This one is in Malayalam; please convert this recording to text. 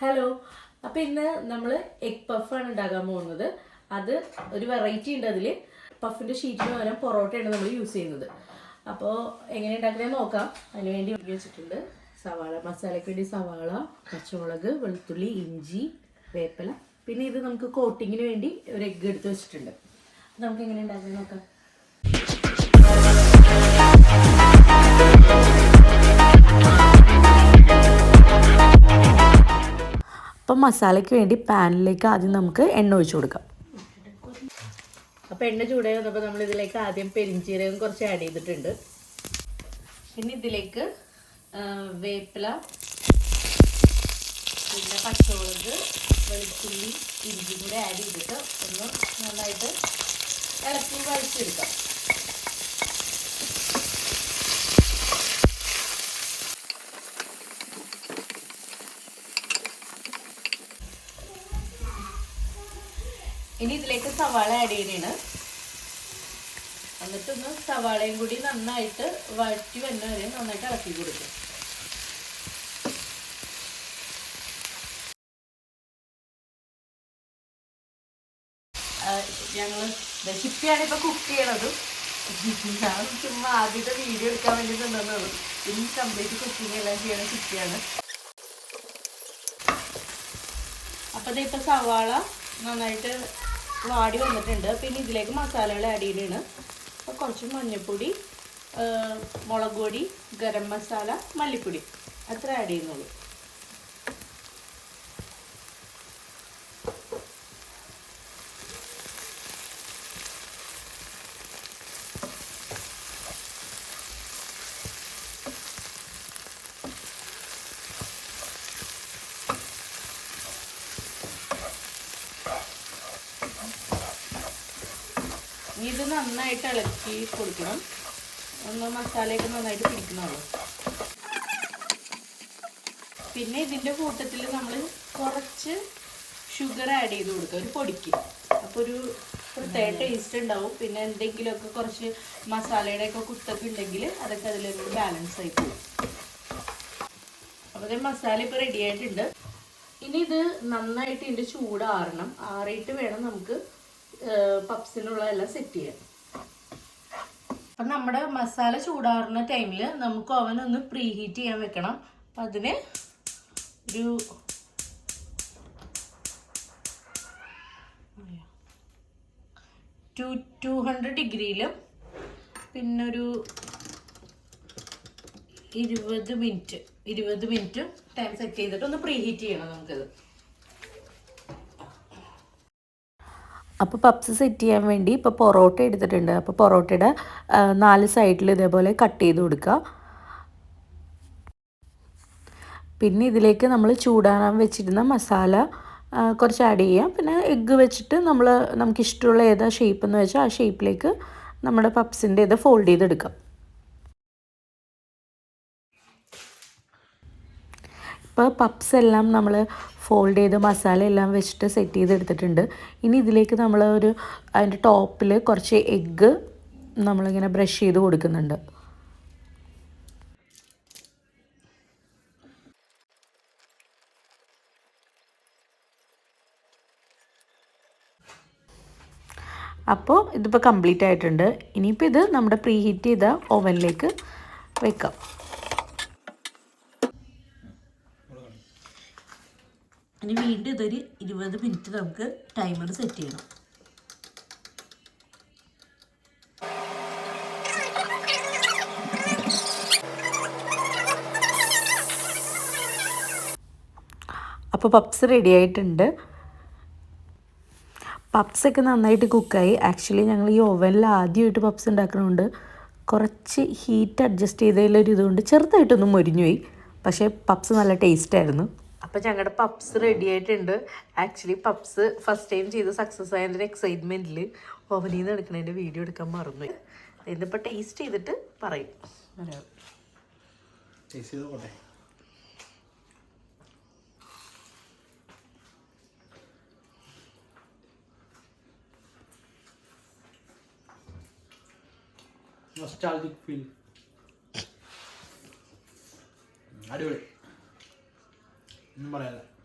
ഹലോ അപ്പോൾ ഇന്ന് നമ്മൾ എഗ് പഫാണ് ഉണ്ടാക്കാൻ പോകുന്നത്. അത് ഒരു വെറൈറ്റി ഉണ്ട് അതിൽ പഫിന്റെ ഷീറ്റിന് പകരം പൊറോട്ടയാണ് നമ്മൾ യൂസ് ചെയ്യുന്നത്. അപ്പോൾ എങ്ങനെ ഉണ്ടാക്കുന്നത് നോക്കാം. അതിന് വേണ്ടി വെച്ചിട്ടുണ്ട്. സവാള മസാലയ്ക്ക് വേണ്ടി സവാള പച്ചമുളക് വെളുത്തുള്ളി ഇഞ്ചി വേപ്പില. പിന്നെ ഇത് നമുക്ക് കോട്ടിങ്ങിന് വേണ്ടി ഒരു എഗ്ഗ് എടുത്ത് വെച്ചിട്ടുണ്ട്. നമുക്ക് എങ്ങനെ ഉണ്ടാക്കുന്നത് നോക്കാം. അപ്പം മസാലയ്ക്ക് വേണ്ടി പാനിലേക്ക് ആദ്യം നമുക്ക് എണ്ണ ഒഴിച്ചു കൊടുക്കാം. അപ്പോൾ എണ്ണ ചൂടായി വന്നപ്പോൾ നമ്മൾ ഇതിലേക്ക് ആദ്യം പെരിഞ്ചീരകം കുറച്ച് ആഡ് ചെയ്തിട്ടുണ്ട്. പിന്നെ ഇതിലേക്ക് വേപ്പില പിന്നെ പച്ചമുളക് വെളുത്തുള്ളി ഇഞ്ചി കൂടെ ആഡ് ചെയ്തിട്ട് ഒന്ന് നന്നായിട്ട് ഇളക്കി വഴിച്ചെടുക്കാം ഇനി ഇതിലേക്ക് സവാള ആഡ് ചെയ്യണേണ്. എന്നിട്ടൊന്ന് സവാളയും കൂടി നന്നായിട്ട് വഴറ്റി വന്ന വരെ നന്നായിട്ട് ഇളക്കി കൊടുക്കും. ഞങ്ങൾ ദശിപ്പിയാണ് ഇപ്പൊ കുക്ക് ചെയ്യണത്. ഞാൻ ചുമ്മാ ആദ്യത്തെ വീഡിയോ എടുക്കാൻ വേണ്ടി നിന്നത് ഇനി കംപ്ലീറ്റ് കുക്കിംഗ് എല്ലാം ചെയ്യണ ചിപ്പിയാണ് അപ്പോൾ ഇപ്പൊ സവാള നന്നായിട്ട് വാടി വന്നിട്ടുണ്ട്. പിന്നെ ഇതിലേക്ക് മസാലകൾ ആഡ് ചെയ്യുന്നതാണ് അപ്പോൾ കുറച്ച് മഞ്ഞൾപ്പൊടി മുളക് പൊടി ഗരം മസാല മല്ലിപ്പൊടി. അത്ര ആഡ് ചെയ്യുന്നുള്ളൂ. ഇനി ഇത് നന്നായിട്ട് ഇളക്കി കൊടുക്കണം. ഒന്ന് മസാലയൊക്കെ നന്നായിട്ട് പിടിക്കുന്നുള്ളൂ പിന്നെ ഇതിന്റെ കൂട്ടത്തിൽ നമ്മൾ കുറച്ച് ഷുഗർ ആഡ് ചെയ്ത് കൊടുക്കുക ഒരു പൊടിക്ക്. അപ്പോൾ ഒരു പ്രത്യേക ടേസ്റ്റ് ഉണ്ടാവും. പിന്നെ എന്തെങ്കിലുമൊക്കെ കുറച്ച് മസാലയുടെ ഒക്കെ കുത്തൊക്കെ ഉണ്ടെങ്കിൽ അതൊക്കെ അതിലൊരു ബാലൻസ് ആയി പോകും. അപ്പോൾ മസാല ഇപ്പോൾ റെഡി ആയിട്ടുണ്ട്. ഇനി ഇത് നന്നായിട്ട് ഇതിന്റെ ചൂടാറണം. ആറിയിട്ട് വേണം നമുക്ക് പപ്സിനുള്ള എല്ലാം സെറ്റ് ചെയ്യാം. അപ്പം നമ്മുടെ മസാല ചൂടാറുന്ന ടൈമിൽ നമുക്ക് ഓവൻ ഒന്ന് പ്രീ ഹീറ്റ് ചെയ്യാൻ വെക്കണം. അപ്പം അതിന് ഒരു ടു ടു ഹൺഡ്രഡ് ഡിഗ്രിയിലും പിന്നൊരു ഇരുപത് മിനിറ്റ് ഇരുപത് മിനിറ്റ് ടൈം സെറ്റ് ചെയ്തിട്ട് ഒന്ന് പ്രീ ഹീറ്റ് ചെയ്യണം നമുക്കത്. അപ്പോൾ പപ്സ് സെറ്റ് ചെയ്യാൻ വേണ്ടി ഇപ്പോൾ പൊറോട്ട എടുത്തിട്ടുണ്ട്. അപ്പോൾ പൊറോട്ടയുടെ നാല് സൈഡിൽ ഇതേപോലെ കട്ട് ചെയ്ത് കൊടുക്കുക പിന്നെ ഇതിലേക്ക് നമ്മൾ ചൂടാറാൻ വെച്ചിരുന്ന മസാല കുറച്ച് ആഡ് ചെയ്യാം. പിന്നെ എഗ്ഗ് വെച്ചിട്ട് നമ്മൾ നമുക്കിഷ്ടമുള്ള ഏതാ ഷേപ്പ് എന്ന് വെച്ചാൽ ആ ഷേപ്പിലേക്ക് നമ്മുടെ പപ്സിന്റെ ഇത് ഫോൾഡ് ചെയ്തെടുക്കാം. ഇപ്പോൾ പപ്സ് എല്ലാം നമ്മൾ ഫോൾഡ് ചെയ്ത് മസാല എല്ലാം വെച്ചിട്ട് സെറ്റ് ചെയ്തെടുത്തിട്ടുണ്ട്. ഇനി ഇതിലേക്ക് നമ്മൾ ഒരു അതിന്റെ ടോപ്പിൽ കുറച്ച് എഗ്ഗ് നമ്മളിങ്ങനെ ബ്രഷ് ചെയ്ത് കൊടുക്കുന്നുണ്ട്. അപ്പോൾ ഇതിപ്പോൾ കംപ്ലീറ്റ് ആയിട്ടുണ്ട്. ഇനിയിപ്പോൾ ഇത് നമ്മുടെ പ്രീ ഹീറ്റ് ചെയ്ത ഓവനിലേക്ക് വെക്കാം. ഇനി വീണ്ടും ഇതൊരു ഇരുപത് മിനിറ്റ് നമുക്ക് ടൈമർ സെറ്റ് ചെയ്യണം. അപ്പോൾ പപ്സ് റെഡി ആയിട്ടുണ്ട്. പപ്സൊക്കെ നന്നായിട്ട് കുക്കായി ആക്ച്വലി ഞങ്ങൾ ഈ ഓവനിൽ ആദ്യമായിട്ട് പപ്സ് ഉണ്ടാക്കണതുകൊണ്ട് കുറച്ച് ഹീറ്റ് അഡ്ജസ്റ്റ് ചെയ്തതിലൊരു ഇതുകൊണ്ട് ചെറുതായിട്ടൊന്നും മൊരിഞ്ഞു പോയി പക്ഷേ പപ്സ് നല്ല ടേസ്റ്റ് ആയിരുന്നു. അപ്പോൾ ഞങ്ങളുടെ പപ്സ് റെഡി ആയിട്ടുണ്ട്. ആക്ച്വലി പപ്സ് ഫസ്റ്റ് ടൈം ചെയ്ത് സക്സസ് ആയതിന്റെ എക്സൈറ്റ്മെന്റിൽ ഓവനിൽ നിന്ന് എടുക്കണതിന്റെ വീഡിയോ എടുക്കാൻ മറന്നു ഇതിപ്പോൾ ടേസ്റ്റ് ചെയ്തിട്ട് പറയും. നൊസ്റ്റാൾജിക് ഫീൽ അടിപൊളി. പറയാനില്ല.